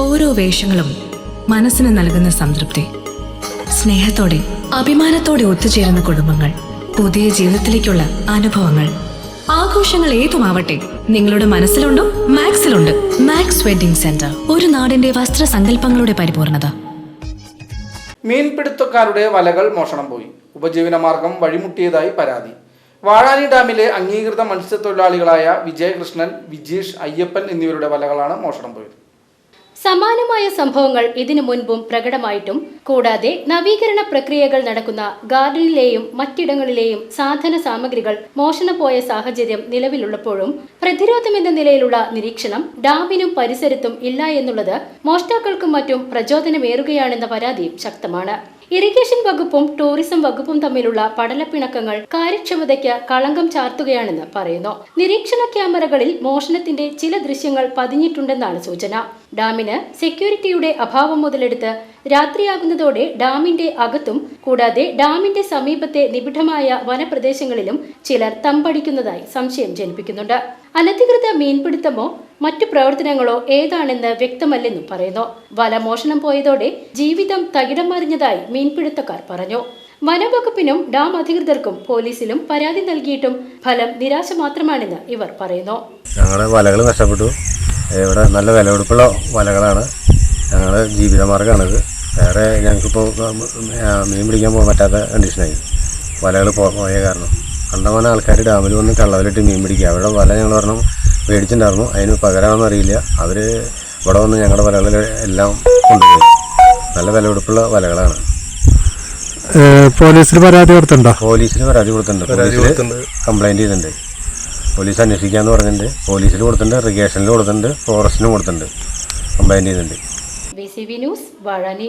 ഓരോ വേഷങ്ങളും മനസ്സിന് നൽകുന്ന സംതൃപ്തി. സ്നേഹത്തോടെ അഭിമാനത്തോടെ ഒത്തുചേരുന്ന കുടുംബങ്ങൾ പുതിയ ജീവിതത്തിലേക്കുള്ള അനുഭവങ്ങൾ. ആഘോഷങ്ങൾ ഏതുമാവട്ടെ നിങ്ങളുടെ മനസ്സിലുണ്ടോ മാക്സിലുണ്ട്. മാക്സ് വെഡിംഗ് സെന്റർ ഒരു നാടിന്റെ വസ്ത്ര വസ്ത്രസങ്കല്പങ്ങളുടെ പരിപൂർണത. മീൻപിടുത്തക്കാരുടെ വലകൾ മോഷണം പോയി. ഉപജീവനമാർഗം വഴിമുട്ടിയതായി പരാതി. വാഴാനി ഡാമിലെ അംഗീകൃത മത്സ്യത്തൊഴിലാളികളായ വിജയകൃഷ്ണൻ വിജീഷ് അയ്യപ്പൻ എന്നിവരുടെ വലകളാണ് മോഷണം പോയത്. സമാനമായ സംഭവങ്ങൾ ഇതിനു മുൻപും പ്രകടമായിട്ടും കൂടാതെ നവീകരണ പ്രക്രിയകൾ നടക്കുന്ന ഗാർഡനിലെയും മറ്റിടങ്ങളിലെയും സാധന സാമഗ്രികൾ മോഷണം പോയ സാഹചര്യം നിലവിലുള്ളപ്പോഴും പ്രതിരോധം എന്ന നിലയിലുള്ള നിരീക്ഷണം ഡാമിനും പരിസരത്തും ഇല്ല എന്നുള്ളത് മോഷ്ടാക്കൾക്കും മറ്റും പ്രചോദനമേറുകയാണെന്ന പരാതിയും ശക്തമാണ്. ഇറിഗേഷൻ വകുപ്പും ടൂറിസം വകുപ്പും തമ്മിലുള്ള പടലപ്പിണക്കങ്ങൾ കാര്യക്ഷമതയ്ക്ക് കളങ്കം ചാർത്തുകയാണെന്ന് പറയുന്നു. നിരീക്ഷണ ക്യാമറകളിൽ മോഷണത്തിന്റെ ചില ദൃശ്യങ്ങൾ പതിഞ്ഞിട്ടുണ്ടെന്നാണ് സൂചന. ഡാമിന് സെക്യൂരിറ്റിയുടെ അഭാവം മുതലെടുത്ത് രാത്രിയാകുന്നതോടെ ഡാമിന്റെ അകത്തും കൂടാതെ ഡാമിന്റെ സമീപത്തെ നിബിഡമായ വനപ്രദേശങ്ങളിലും ചിലർ തമ്പടിക്കുന്നതായി സംശയം ജനിപ്പിക്കുന്നുണ്ട്. അനധികൃത മീൻപിടുത്തമോ മറ്റു പ്രവർത്തനങ്ങളോ ഏതാണെന്ന് വ്യക്തമല്ലെന്നും പറയുന്നു. വല മോഷണം പോയതോടെ ജീവിതം തകിടം മറിഞ്ഞതായി മീൻപിടുത്തക്കാർ പറഞ്ഞു. വനവകുപ്പിനും ഡാം അധികൃതർക്കും പോലീസിലും പരാതി നൽകിയിട്ടും ഫലം നിരാശ മാത്രമാണെന്ന് ഇവർ പറയുന്നു. ഞങ്ങളെ വലകൾ നഷ്ടപ്പെട്ടു. ഇവിടെ നല്ല വിലപിടിപ്പുള്ള വലകളാണ്. ഞങ്ങളുടെ ജീവിതമാർഗമാണിത് വേറെ ഞങ്ങൾക്കിപ്പോൾ മീൻ പിടിക്കാൻ പോകാൻ പറ്റാത്ത കണ്ടീഷനായി വലകൾ പോയ കാരണം. കണ്ടമാനം ആൾക്കാർ ഡാമിൽ വന്ന് കള്ളവലിട്ട് മീൻ പിടിക്കുക. അവരുടെ വല ഞങ്ങൾ പറഞ്ഞു മേടിച്ചിട്ടുണ്ടായിരുന്നു. അതിന് പകരമാണെന്ന് അറിയില്ല. അവർ ഇവിടെ വന്ന് ഞങ്ങളുടെ വലകൾ എല്ലാം കൊണ്ടുപോയി. നല്ല വിലപിടിപ്പുള്ള വലകളാണ്. പോലീസിൽ പരാതി കൊടുത്തിട്ടുണ്ടോ? പോലീസിന് പരാതി കൊടുത്തിട്ടുണ്ട്. പോലീസിൽ കംപ്ലൈന്റ് ചെയ്തിട്ടുണ്ട്. പോലീസ് അന്വേഷിക്കാന്ന് പറഞ്ഞിട്ടുണ്ട്. പോലീസിൽ കൊടുത്തിട്ടുണ്ട് ഇറിഗേഷനിൽ കൊടുത്തിട്ടുണ്ട് ഫോറസ്റ്റിനും കൊടുത്തിട്ടുണ്ട്. കംപ്ലൈന്റ് ചെയ്തിട്ടുണ്ട്. B C V news Vazhani